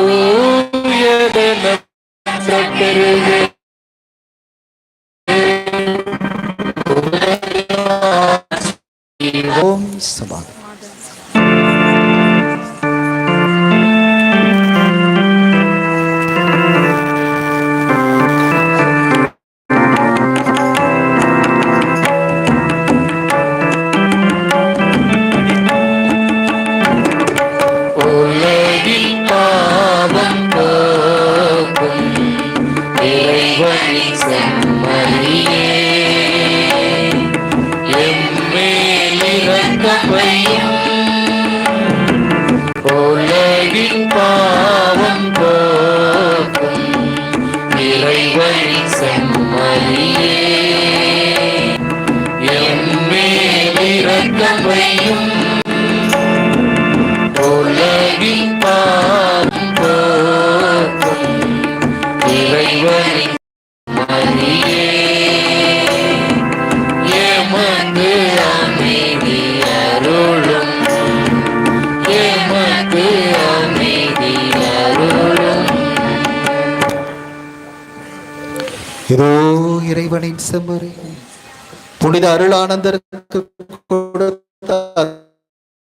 தூயதென பெருகு ஓம் சமாதானம் இறைவனின் செம்மறியே எம்மேல் உலகின் பாவம் போக்கும் இறைவனின் செம்மறியே இதோ இறைவனின் செம்மறி. புனித அருளானந்தருக்கு கொடுத்த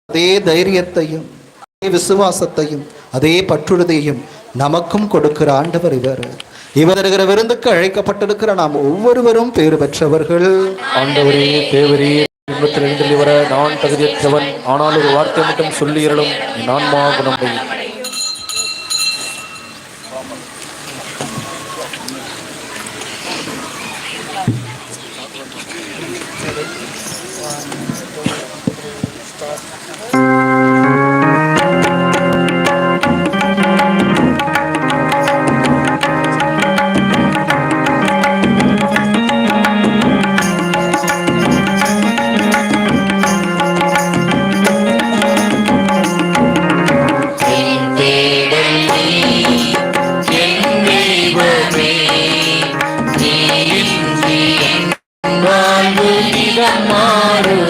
அதே தைரியத்தையும் அதே விசுவாசத்தையும் அதே பற்றுறுதியையும் நமக்கும் கொடுக்கிற ஆண்டவர் இவர். இவர் இருக்கிற விருந்துக்கு அழைக்கப்பட்டிருக்கிற நாம் ஒவ்வொருவரும் பேறு பெற்றவர்கள். ஆண்டவரே தேவரே இன்பத்தில் எழுந்தள்ளி வர நான் தகுதியற்றவன். ஆனால் ஒரு வார்த்தை மட்டும் சொல்லியறலும் என் ஆன்மா ಮಾಡು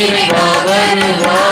Bhavan Bhavan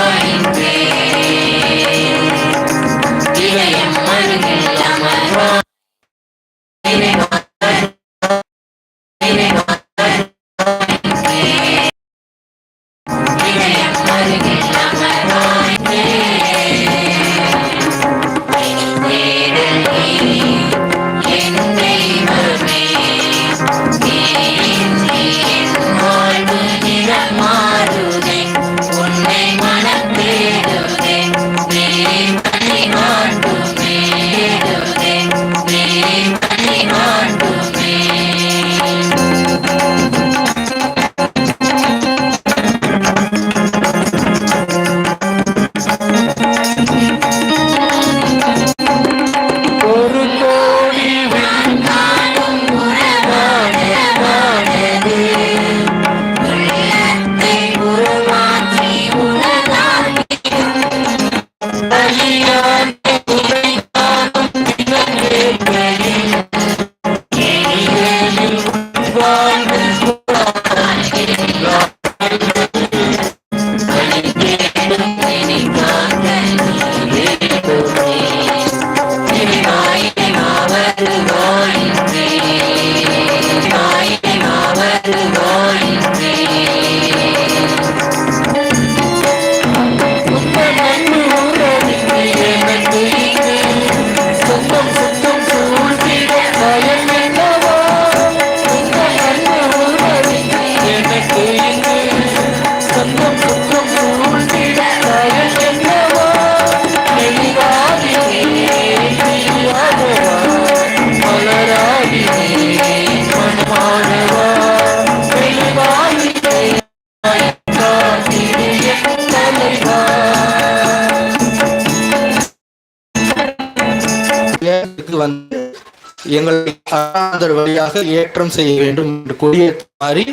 எங்களை அருளானந்தர் வழியாக ஏற்றம் செய்ய வேண்டும் என்று கொடியேற்றி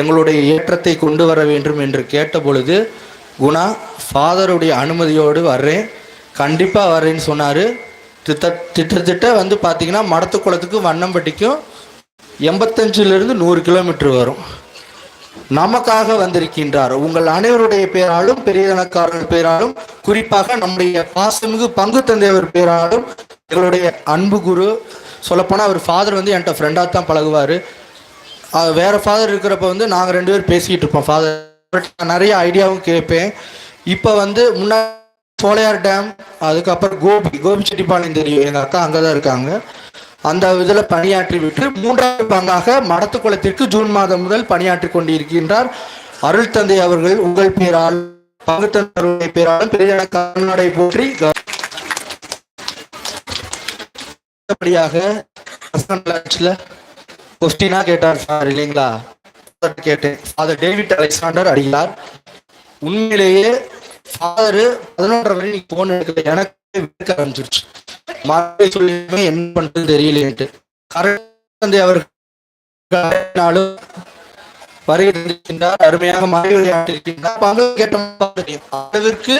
எங்களுடைய ஏற்றத்தை கொண்டு வர வேண்டும் என்று கேட்ட பொழுது குணா ஃபாதருடைய அனுமதியோடு வர்றேன். கண்டிப்பாக வர்றேன்னு சொன்னார். திட்ட திட்டத்திட்ட வந்து பார்த்தீங்கன்னா மடத்துக்குளத்துக்கு வண்ணம்பட்டிக்கும் எண்பத்தஞ்சிலிருந்து நூறு கிலோமீட்டர் வரும். நமக்காக வந்திருக்கின்றார். உங்கள் அனைவருடைய பேராலும் பெரியதனக்காரர்கள் பேராலும் குறிப்பாக நம்முடைய பாசமிகு பங்கு தந்தையவர் பேராலும் எங்களுடைய அன்பு குரு. சொல்லப்போனால் அவர் ஃபாதர் வந்து என்கிட்ட ஃப்ரெண்டாக தான் பழகுவார். வேற ஃபாதர் இருக்கிறப்ப வந்து நாங்கள் ரெண்டு பேரும் பேசிக்கிட்டு இருப்போம். ஃபாதர் நிறைய ஐடியாவும் கேட்பேன். இப்போ வந்து முன்னாடி சோலையார் டேம் அதுக்கப்புறம் கோபி கோபி செட்டிப்பாளையம் தெரியும். எங்கள் அக்கா அங்கே தான் இருக்காங்க. அந்த இதில் பணியாற்றி விட்டு மூன்றாவது பங்காக மடத்துக்குளத்திற்கு ஜூன் மாதம் முதல் பணியாற்றி கொண்டிருக்கின்றார் அருள் தந்தை அவர்கள். உங்கள் பேரால் பங்கு தந்தை பேராலும் பெரிய கருணடை போற்றி அடுத்தபடியாக கொஸ்டினா கேட்டார் சார் இல்லைங்களா? கேட்டேன். ஃபாதர் டேவிட் அலெக்சாண்டர் அடிகளார் உண்மையிலேயே ஃபாதர் பதினொன்றரை வரை நீ போன் எடுக்கல எனக்கு விற்க ஆரம்பிச்சிருச்சு. மாதிரி சொல்லி என்ன பண்றது தெரியலேன்ட்டு கரெக்ட் தந்தை அவர்களும் தந்திருக்கின்றார் அருமையாக மாறி விளையாட்டிருக்கின்றார் பங்கு கேட்ட அளவிற்கு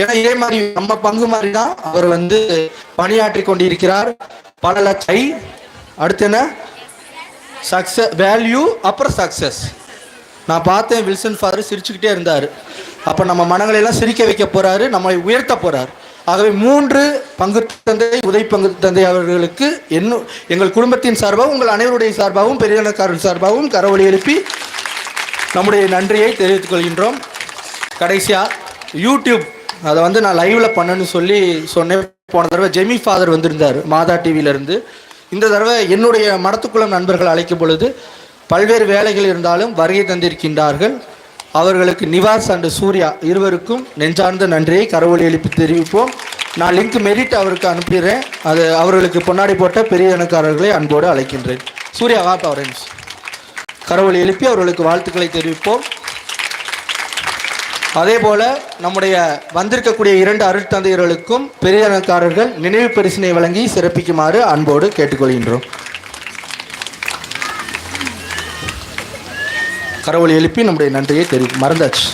ஏன்னா இதே மாதிரி நம்ம பங்கு மாதிரி தான் அவர் வந்து பணியாற்றி கொண்டிருக்கிறார். பல லட்சை அடுத்து என்ன? சக்சஸ் வேல்யூ அப்புறம் சக்சஸ் நான் பார்த்தேன் வில்சன் ஃபாதர் சிரிச்சுக்கிட்டே இருந்தார். அப்போ நம்ம மனங்களை எல்லாம் சிரிக்க வைக்க போகிறாரு நம்மளை உயர்த்த போகிறார் ஆகவே மூன்று பங்கு தந்தை உதவி பங்கு தந்தை அவர்களுக்கு என்ன எங்கள் குடும்பத்தின் சார்பாகவும் உங்கள் அனைவருடைய சார்பாகவும் பெரியனக்காரர் சார்பாகவும் கரவொலி எழுப்பி நம்முடைய நன்றியை தெரிவித்துக் கொள்கின்றோம். கடைசியாக யூடியூப் அதை வந்து நான் லைவில் பண்ணணும்னு சொல்லி சொன்னேன். போன தடவை ஜெமி ஃபாதர் வந்திருந்தார் மாதா டிவியிலேருந்து இந்த தடவை என்னுடைய மடத்துக்குளம் நண்பர்கள் அழைக்கும் பொழுது பல்வேறு வேலைகள் இருந்தாலும் வருகை தந்திருக்கின்றார்கள். அவர்களுக்கு நிவாஸ் அண்டு சூர்யா இருவருக்கும் நெஞ்சார்ந்த நன்றியை கரவொலி எழுப்பி தெரிவிப்போம். நான் லிங்க் மெரிட் அவருக்கு அனுப்பிடுறேன். அது அவர்களுக்கு பொன்னாடி போட்ட பெரிய இனக்காரர்களை அன்போடு அழைக்கின்றேன். சூர்யா வாப்பா ஒரு கரவொலி எழுப்பி அவர்களுக்கு வாழ்த்துக்களை தெரிவிப்போம். அதே போல நம்முடைய வந்திருக்கக்கூடிய இரண்டு அருட்தந்தையர்களுக்கும் பெரியனக்காரர்கள் நினைவு பரிசினை வழங்கி சிறப்பிக்குமாறு அன்போடு கேட்டுக்கொள்கின்றோம். கரவொலி எழுப்பி நம்முடைய நன்றியை தெரிவிக்கும் மறந்தாச்சு.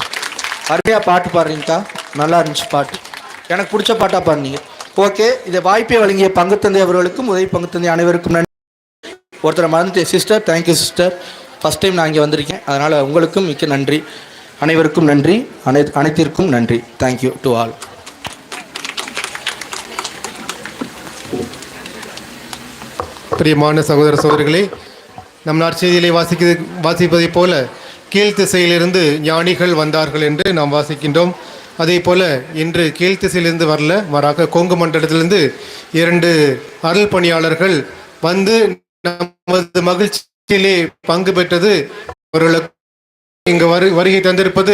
அருமையாக பாட்டு பாடுறீங்கக்கா. நல்லா இருந்துச்சு பாட்டு. எனக்கு பிடிச்ச பாட்டாக பாடுனீங்க. ஓகே இதை வாய்ப்பை வழங்கிய பங்குத்தந்தை அவர்களுக்கும் உதவி பங்குத்தந்தை அனைவருக்கும் நன்றி. ஒருத்தரை மறந்துட்டேன். Sister thank you sister first time நான் இங்கே வந்திருக்கேன். அதனால் உங்களுக்கும் மிக்க நன்றி. அனைவருக்கும் நன்றி. அனை அனைத்திற்கும் நன்றி. தேங்க்யூ டு ஆல் பிரியமான சகோதர சகோதரிகளே நம் நற்செய்தியிலே வாசிக்க வாசிப்பதைப் போல கீழ்த்திசையிலிருந்து ஞானிகள் வந்தார்கள் என்று நாம் வாசிக்கின்றோம். அதே போல இன்று கீழ்த்திசையிலிருந்து வரல மாறாக கொங்கு மண்டலத்திலிருந்து இரண்டு அருள் பணியாளர்கள் வந்து நமது மகிழ்ச்சி பங்கு பெற்றது. அவர்களுக்கு இங்கு வரு வருகை தந்திருப்பது